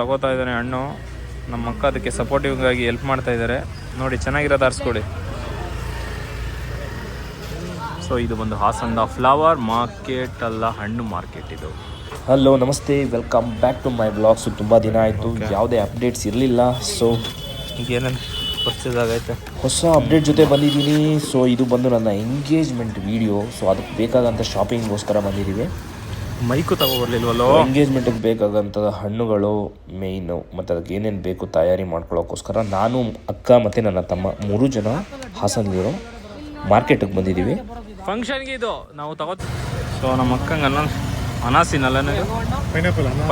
ತಗೋತಾ ಇದ್ದಾನೆ ಹಣ್ಣು ನಮ್ಮ ಅಕ್ಕ ಅದಕ್ಕೆ ಸಪೋರ್ಟಿವ್ಗಾಗಿ ಹೆಲ್ಪ್ ಮಾಡ್ತಾ ಇದ್ದಾರೆ. ನೋಡಿ ಚೆನ್ನಾಗಿರೋದು ಆರಿಸ್ಕೊಳ್ಳಿ ಸೊ ಇದು ಬಂದು ಹಾಸನದ ಫ್ಲವರ್ ಮಾರ್ಕೆಟ್ ಅಲ್ಲ ಹಣ್ಣು ಮಾರ್ಕೆಟ್ ಇದು. ಹಲೋ ನಮಸ್ತೆ. Welcome back to my blogs ತುಂಬ ದಿನ ಆಯಿತು. ಯಾವುದೇ ಅಪ್ಡೇಟ್ಸ್ ಇರಲಿಲ್ಲ. ಸೊ ಈಗ ಏನೇನು ಪರ್ಚೇಸ್ ಆಗೈತೆ? ಹೊಸ ಅಪ್ಡೇಟ್ ಜೊತೆ ಬಂದಿದ್ದೀನಿ. ಸೊ ಇದು ಬಂದು ನನ್ನ ಎಂಗೇಜ್ಮೆಂಟ್ ವಿಡಿಯೋ ಸೊ ಅದಕ್ಕೆ ಬೇಕಾದಂಥ ಶಾಪಿಂಗ್ಗೋಸ್ಕರ ಬಂದಿದ್ದೀವಿ. ಮೈಕು ತಗೋಬರ್ಲಿಲ್ವಲ್ಲೋ? ಎಂಗೇಜ್ಮೆಂಟಿಗೆ ಬೇಕಾದಂಥ ಹಣ್ಣುಗಳು ಮೇಯ್ನು ಮತ್ತು ಅದಕ್ಕೆ ಏನೇನು ಬೇಕು ತಯಾರಿ ಮಾಡ್ಕೊಳ್ಳೋಕ್ಕೋಸ್ಕರ ನಾನು ಅಕ್ಕ ಮತ್ತು ನನ್ನ ತಮ್ಮ ಮೂರು ಜನ ಹಾಸನಲ್ಲಿರೋ ಮಾರ್ಕೆಟಿಗೆ ಬಂದಿದ್ದೀವಿ. ಫಂಕ್ಷನ್ಗೆ ಇದು. ನಾವು ತಗೋ ಸೊ ನಮ್ಮ ಅಕ್ಕಂಗೆ ಅನ್ನ ಅನಾಸಿನಲ್ಲ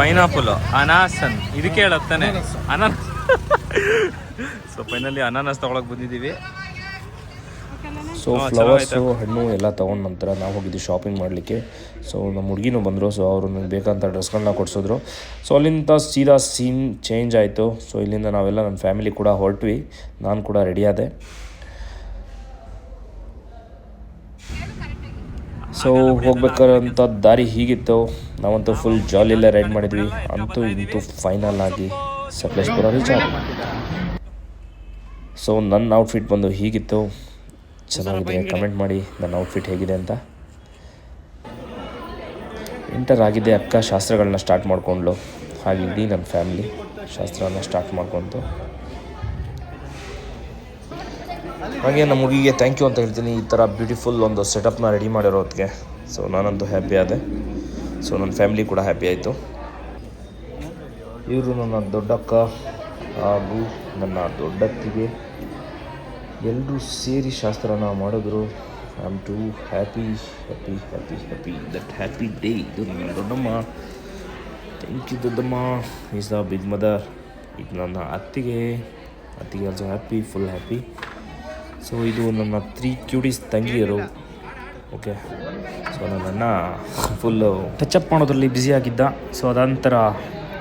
ಪೈನಾಪಲ್ ಅನಾಸನ್. ಇದಕ್ಕೆ ಹೇಳತ್ತಾನೆ ಅನಾನ ಸೊ ಫೈನಲಿ ಅನಾನಸ್ ತಗೊಳಕ್ ಬಂದಿದ್ದೀವಿ. ಸೊ ಫ್ಲವರ್ಸು ಹಣ್ಣು ಎಲ್ಲ ತೊಗೊಂಡ ನಂತರ ನಾವು ಹೋಗಿದ್ವಿ ಶಾಪಿಂಗ್ ಮಾಡಲಿಕ್ಕೆ. ಸೊ ನಮ್ಮ ಹುಡುಗಿನೂ ಬಂದರು. ಸೊ ಅವರು ನನಗೆ ಬೇಕಂತ ಡ್ರೆಸ್ಗಳನ್ನ ಕೊಡಿಸಿದ್ರು. ಸೊ ಅಲ್ಲಿಂದ ಸೀದಾ ಸೀನ್ ಚೇಂಜ್ ಆಯಿತು. ಸೊ ಇಲ್ಲಿಂದ ನಾವೆಲ್ಲ ನನ್ನ ಫ್ಯಾಮಿಲಿ ಕೂಡ ಹೊರಟ್ವಿ. ನಾನು ಕೂಡ ರೆಡಿ ಆದೆ. ಸೊ ಹೋಗ್ಬೇಕಾದಂಥ ದಾರಿ ಹೀಗಿತ್ತು. ನಾವಂತೂ ಫುಲ್ ಜಾಲಿಯಲ್ಲೇ ರೈಡ್ ಮಾಡಿದ್ವಿ. ಅಂತೂ ಇಂತೂ ಫೈನಲ್ ಆಗಿ ಸಕಲೇಶ್ಪುರ ರೀಚ್ ಆಗಿ ಸೊ ನನ್ನ ಔಟ್ಫಿಟ್ ಬಂದು ಹೀಗಿತ್ತು. ಚೆನ್ನಾಗಿದೆ. ಕಮೆಂಟ್ ಮಾಡಿ ನನ್ನ ಔಟ್ಫಿಟ್ ಹೇಗಿದೆ ಅಂತ. ಇಂಟರ್ ಆಗಿದೆ, ಅಕ್ಕ ಶಾಸ್ತ್ರಗಳನ್ನ ಸ್ಟಾರ್ಟ್ ಮಾಡಿಕೊಂಡ್ಲು ಹಾಗೆ ಇಡೀ ನನ್ನ ಫ್ಯಾಮಿಲಿ ಶಾಸ್ತ್ರನ ಸ್ಟಾರ್ಟ್ ಮಾಡ್ಕೊತು. ಹಾಗೆ ನಮ್ಮ ಹುಡುಗಿಗೆ ಥ್ಯಾಂಕ್ ಯು ಅಂತ ಹೇಳ್ತೀನಿ. ಈ ಥರ ಬ್ಯೂಟಿಫುಲ್ ಒಂದು ಸೆಟಪ್ನ ರೆಡಿ ಮಾಡಿರೋದಕ್ಕೆ ಸೊ ನಾನಂತೂ ಹ್ಯಾಪಿ ಆದೆ. ಸೊ ನನ್ನ ಫ್ಯಾಮಿಲಿ ಕೂಡ ಹ್ಯಾಪಿ ಆಯಿತು. ಇವರು ನನ್ನ ದೊಡ್ಡಕ್ಕ ಹಾಗೂ ನನ್ನ ದೊಡ್ಡತ್ತಿಗೆ ಎಲ್ಲರೂ ಸೇರಿ ಶಾಸ್ತ್ರನ ಮಾಡಿದ್ರು. I am too happy happy happy happy that happy day ಇದು ನನ್ನ ದೊಡ್ಡಮ್ಮ. ಥ್ಯಾಂಕ್ ಯು ದೊಡ್ಡಮ್ಮ. ಈಸ್ ದ ಬಿಗ್ ಮದರ್ ಇದು ನನ್ನ ಅತ್ತಿಗೆ. ಅತ್ತಿಗೆ also happy full happy so ಇದು ನನ್ನ ತ್ರೀ ಕ್ಯೂಡೀಸ್ ತಂಗಿಯರು. ಓಕೆ ಸೊ ನನ್ನನ್ನು ಫುಲ್ಲು ಟಚಪ್ ಮಾಡೋದ್ರಲ್ಲಿ ಬ್ಯುಸಿ ಆಗಿದ್ದ. ಸೊ ಅದಂತರ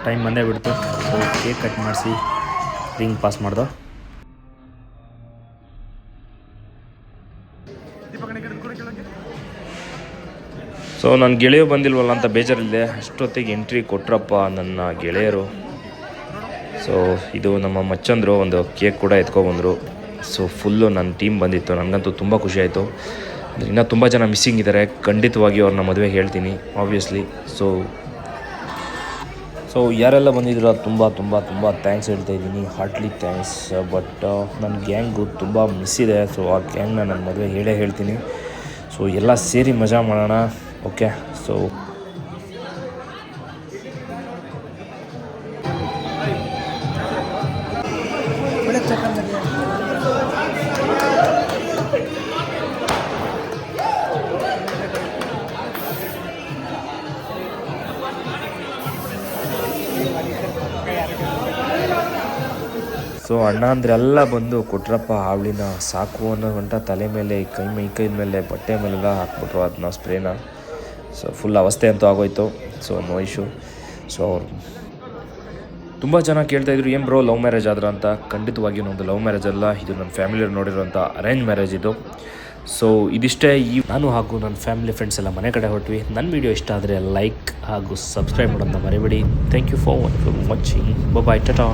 ಟೈಮ್ ಬಂದೇ ಬಿಡ್ತು. ಸೊ ಕೇಕ್ ಕಟ್ ಮಾಡಿಸಿ ರಿಂಗ್ ಪಾಸ್ ಮಾಡ್ದೆ. ಸೊ ನನ್ನ ಗೆಳೆಯ ಬಂದಿಲ್ವಲ್ಲ ಅಂತ ಬೇಜಾರಿದೆ ಅಷ್ಟೊತ್ತಿಗೆ ಎಂಟ್ರಿ ಕೊಟ್ರಪ್ಪ ನನ್ನ ಗೆಳೆಯರು. ಸೊ ಇದು ನಮ್ಮ ಮಚ್ಚಂದರು ಒಂದು ಕೇಕ್ ಕೂಡ ಎತ್ಕೊಬಂದರು ಸೊ ಫುಲ್ಲು ನನ್ನ ಟೀಮ್ ಬಂದಿತ್ತು. ನನಗಂತೂ ತುಂಬ ಖುಷಿ ಆಯಿತು. ಇನ್ನೂ ತುಂಬ ಜನ ಮಿಸ್ಸಿಂಗ್ ಇದ್ದಾರೆ ಖಂಡಿತವಾಗಿ ಅವ್ರನ್ನ ಮದುವೆ ಹೇಳ್ತೀನಿ ಆಬ್ವಿಯಸ್ಲಿ ಸೊ ಸೊ ಯಾರೆಲ್ಲ ಬಂದಿದ್ದೀರೋ? ತುಂಬ ತುಂಬ ತುಂಬ ಥ್ಯಾಂಕ್ಸ್ ಹೇಳ್ತಾ ಇದ್ದೀನಿ. ಹಾರ್ಟ್ಲಿ ಥ್ಯಾಂಕ್ಸ್ ಬಟ್ ನನ್ನ ಗ್ಯಾಂಗು ತುಂಬ ಮಿಸ್ ಇದೆ. ಸೊ ಆ ಗ್ಯಾಂಗ್ನ ನನ್ನ ಮದುವೆ ಹೇಳೇ ಹೇಳ್ತೀನಿ. ಸೊ ಎಲ್ಲ ಸೇರಿ ಮಜಾ ಮಾಡೋಣ. ಓಕೆ ಸೊ ಸೊ ಅಣ್ಣ ಅಂದ್ರೆಲ್ಲ ಬಂದು, ಕೊಟ್ರಪ್ಪ ಹಾವಳಿನ ಸಾಕು ಅನ್ನೋ ಗಂಟ ತಲೆ ಮೇಲೆ, ಕೈ ಮೈ, ಕೈ ಮೇಲೆ, ಬಟ್ಟೆ ಮೇಲೆಲ್ಲ ಹಾಕ್ಬಿಟ್ರು ಅದನ್ನ ಸ್ಪ್ರೇನ. ಸೊ ಫುಲ್ ಅವಸ್ಥೆ ಅಂತೂ ಆಗೋಯ್ತು. ಸೊ ನೋ ಇಶ್ಯೂ ಸೊ ಅವ್ರು ತುಂಬ ಜನ ಕೇಳ್ತಾ ಇದ್ರು, ಏನು ಬ್ರೋ ಲವ್ ಮ್ಯಾರೇಜ್ ಆದ್ರ ಅಂತ? ಖಂಡಿತವಾಗಿ ಒಂದು ಲವ್ ಮ್ಯಾರೇಜ್ ಅಲ್ಲ, ಇದು ನನ್ನ ಫ್ಯಾಮಿಲಿಯವ್ರು ನೋಡಿರೋಂಥ ಅರೇಂಜ್ ಮ್ಯಾರೇಜ್ ಇದು. ಸೊ ಇದಿಷ್ಟೇ ಈ ನಾನು ಹಾಗೂ ನನ್ನ ಫ್ಯಾಮಿಲಿ ಫ್ರೆಂಡ್ಸ್ ಎಲ್ಲ ಮನೆ ಕಡೆ ಹೊರಟ್ವಿ. ನನ್ನ ವಿಡಿಯೋ ಇಷ್ಟ ಆದರೆ ಲೈಕ್ ಹಾಗೂ ಸಬ್ಸ್ಕ್ರೈಬ್ ಮಾಡೋದನ್ನ ಮರಿಬೇಡಿ. Thank you for watching bye Tata